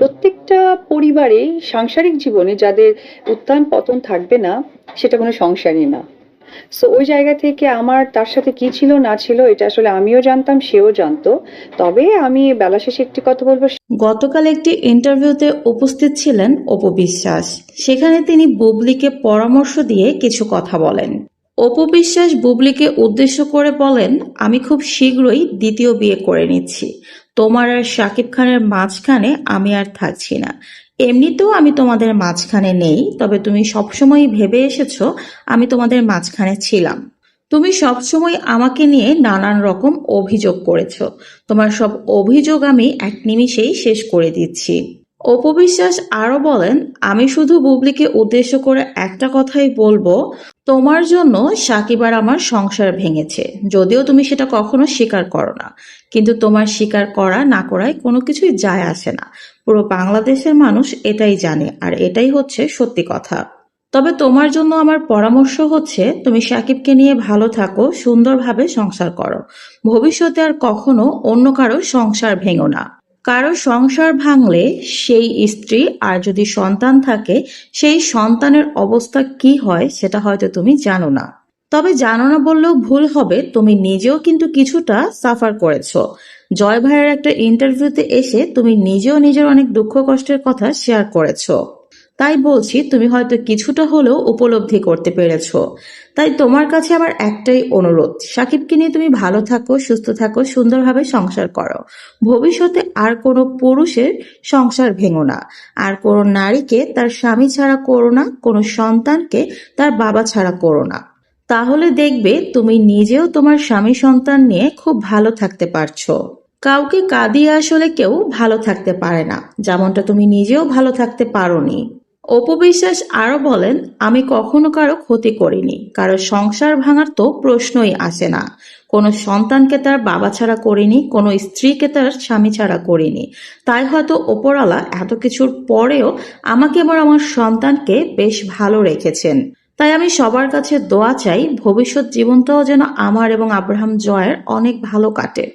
প্রত্যেকটা পরিবারে সাংসারিক জীবনে যাদের উত্থান পতন থাকবে না, সেটা কোনো সংসারই না। সো ওই জায়গা থেকে আমার তার সাথে কি ছিল, না ছিল, এটা আসলে আমিও জানতাম, সেও জানতো। তবে আমি বেলা শেষে একটি কথা বলব, গতকাল একটি ইন্টারভিউতে উপস্থিত ছিলেন অপবিশ্বাস সেখানে তিনি বুবলিকে পরামর্শ দিয়ে কিছু কথা বলেন। অপু বিশ্বাস বুবলিকে উদ্দেশ্য করে বলেন, আমি খুব শীঘ্রই দ্বিতীয় বিয়ে করে নিচ্ছি। তোমার আর শাকিব খানের মাঝখানে আমি আর থাকছি না। এমনিতেও আমি তোমাদের মাঝখানে নেই, তবে তুমি সবসময় ভেবে এসেছ আমি তোমাদের মাঝখানে ছিলাম। তুমি সবসময় আমাকে নিয়ে নানান রকম অভিযোগ করেছ। তোমার সব অভিযোগ আমি এক নিমিষেই শেষ করে দিচ্ছি। অপবিশ্বাস আরও বলেন, আমি শুধু বুবলিকে উদ্দেশ্য করে একটা কথাই বলব তোমার জন্য সাকিব আর আমার সংসার ভেঙেছে। যদিও তুমি সেটা কখনো স্বীকার করো না কিন্তু তোমার স্বীকার করা না করায় কোনো কিছুই যায় আসে না। পুরো বাংলাদেশের মানুষ এটাই জানে, আর এটাই হচ্ছে সত্যি কথা। তবে তোমার জন্য আমার পরামর্শ হচ্ছে, তুমি সাকিবকে নিয়ে ভালো থাকো, সুন্দরভাবে সংসার করো। ভবিষ্যতে আর কখনো অন্য কারও সংসার ভেঙো না। কারও সংসার ভাঙলে সেই স্ত্রী আর যদি সন্তান থাকে, সেই সন্তানের অবস্থা কি হয় সেটা হয়তো তুমি জানো না। তবে জানো না বললেও ভুল হবে, তুমি নিজেও কিন্তু কিছুটা সাফার করেছ। জয় ভাইয়ের একটা ইন্টারভিউতে এসে তুমি নিজেও নিজের অনেক দুঃখ কষ্টের কথা শেয়ার করেছ। তাই বলছি, তুমি হয়তো কিছুটা হলেও উপলব্ধি করতে পেরেছ। তাই তোমার কাছে আমার একটাই অনুরোধ, সাকিবকে নিয়ে তুমি ভালো থাকো, সুস্থ থাকো, সুন্দরভাবে সংসার করো। ভবিষ্যতে আর কোনো পুরুষের সংসার ভেঙো না। আর কোনো নারীকে তার স্বামী ছাড়া করো না, কোনো সন্তানকে তার বাবা ছাড়া করো না। তাহলে দেখবে তুমি নিজেও তোমার স্বামী সন্তান নিয়ে খুব ভালো থাকতে পারছ। কাউকে কাঁদিয়ে আসলে কেউ ভালো থাকতে পারে না, যেমনটা তুমি নিজেও ভালো থাকতে অপবিশ্বাস আরও বলেন, আমি কখনো কারও ক্ষতি করিনি। কারও সংসার ভাঙার তো প্রশ্নই আসে না। কোনো সন্তানকে তার বাবা ছাড়া করিনি, কোনো স্ত্রীকে তার স্বামী ছাড়া করিনি। তাই হয়তো ওপরওয়ালা এত কিছুর পরেও আমাকে এবং আমার সন্তানকে বেশ ভালো রেখেছেন। তাই আমি সবার কাছে দোয়া চাই, ভবিষ্যৎ জীবনটাও যেন আমার এবং আব্রাহাম জয়ের অনেক ভালো কাটে।